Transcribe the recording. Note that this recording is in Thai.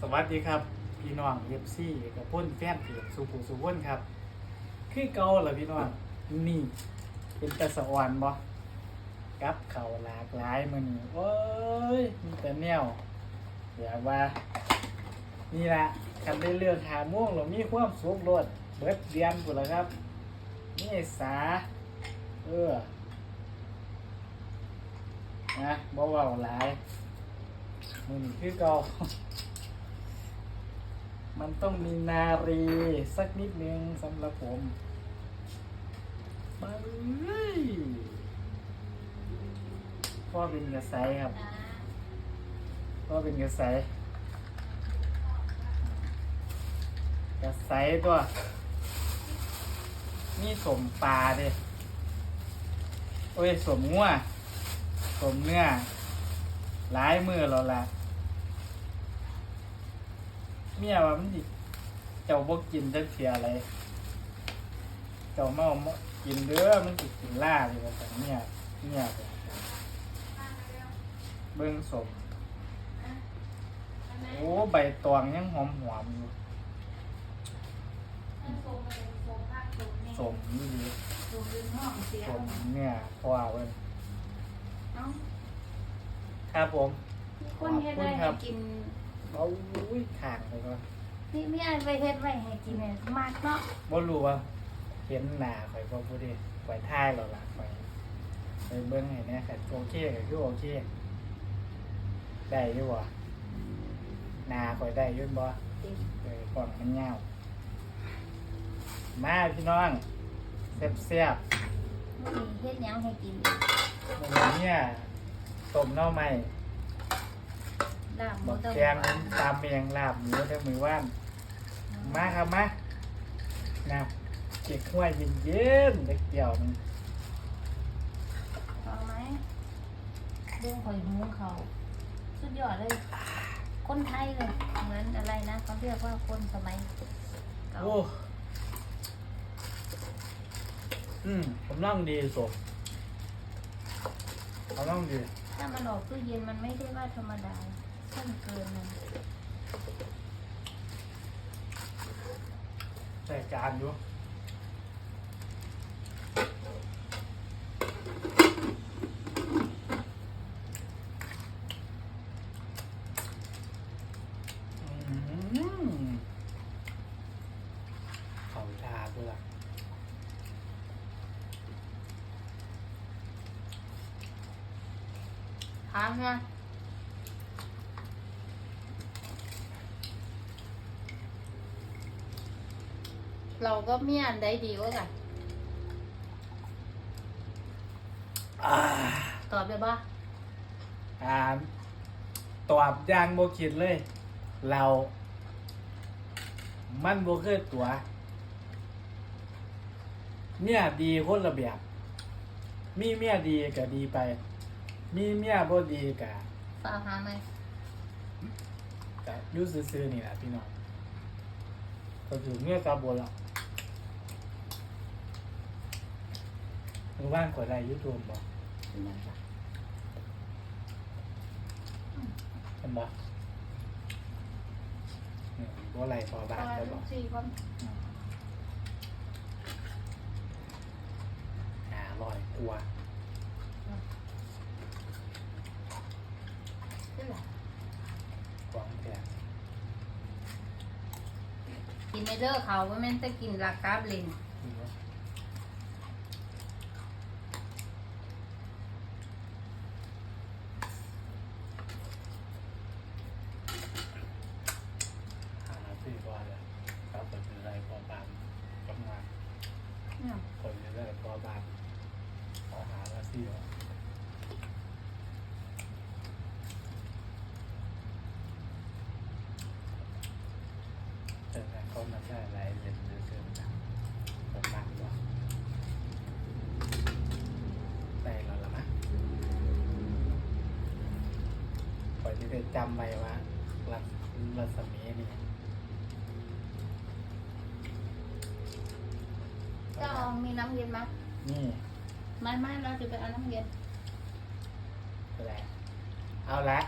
สวัสดีครับ พี่น้องเอฟซีกับพ่นแฟนเพจสุขุสุพ่นครับ คือเก่าเหรอพี่น้องนี่ เป็นตะสะออนบ่กับเขาหลากหลายมันโอ้ยมีแต่แนวอย่าว่า นี่แหละคันได้เลือกหาม่วงเรามีความสุขโลดเบิดเดือนกูแล้วครับ นี่สา เออนะบ่เว้าหลายมึงคือเก่า มันต้องมีนารีสักนิดนึงสำหรับผมมาเลยพ่อเป็นกระใสครับพ่อเป็นกระใสกระใสตัว นี่สมปลาด้โอ้ยสมงัวสมเนื้อหลายมือแล้วล่ะ เมียว่ามันดิเจ้าบ่กินจักเสียอะไร เจ้าเมามากินเด้อมันสิกินล่าเลยว่าแต่เมียเมียบอกเบิ่งสมโอ้ใบตองยังหอมหอมๆอยู่สมนี่ดีสมเนี่ยพอเบิ่งครับผม คนเฮ็ดไว้ให้กิน เอาอุ้ยข่างไปก่อนนี่มีอันไปเฮ็ดไว้ให้กินเนี่ยมากเนาะบ่รู้ว่าเห็นหน้าข่อยบ่ผู้ใดข่อยท่ายแล้วล่ะข่อยไปเบิ่งให้แหน่ค่ะโอเคก็คือโอเค ได้อยู่บ่หน้าข่อยได้อยู่บ่เออกล่องมันยาวมาพี่น้องแซ่บมื้อนี้เฮ็ดหยังให้กินๆมื้อนี้เนี่ยต้มหน่อไม้ ลาบหมูบักต้มแกงตามเมียงลาบหมูเด้อมือว่านมาครับมานะเก็บห้วยเย็นๆเด็กเดียวหนึงพอไหมเรื่องข่อยหุงเขาวสุดยอดเลย คนไทยเลยเหมือนอะไรนะเขาเรียกว่าคนสมัยเก่าโอ้อืมผมนั่งดีสมผมนั่งดี ถ้ามันออกตู้เย็นมันไม่ได้ว่าธรรมดา ส้นเกินนะใส่จานอยู่อืมเขาชาด้วยล่ะถามนะ เราก็มีอันใดดีกว่ากันอ่าตอบได้ปะอ่าตอบอยางโบคิดเลย เรา มันโบเคยตัว เมียดีคนละแบบมีเมียดีก็ดีไป มีเมียบ่ดีก็ฝากหาไหมก็อยุ่ซื่อๆนี่แหละพี่น้องก็คือเมียกาบนหรอก หรือว่านกดไลค์ยูทูบบอกเห็นบ่เนี่ยบ่ไลค์พอบ้านได้บอกสี่คนหาลอยกลัวนี่แหละกวางแก่กินในเด้อเขาว่าแม่นจะกินลากราบลิน นี่วะหาซื้อว่าเลยครับก็คือไรพอบานกำลัง เนี่ย คนจะได้พอบานขอหาละซี่วะเจอกันเขามันได้อะไรเรียนเรื่องเกินนะประมาณว่าได้แล้วล่ะนะคอยที่ได้จำไว้ว่ารัศมีนี่ เจะเอามีน้ำเย็นไหมนี่ไม่ไม่เราจะไปเอาน้ำเย็นแหละเอาละ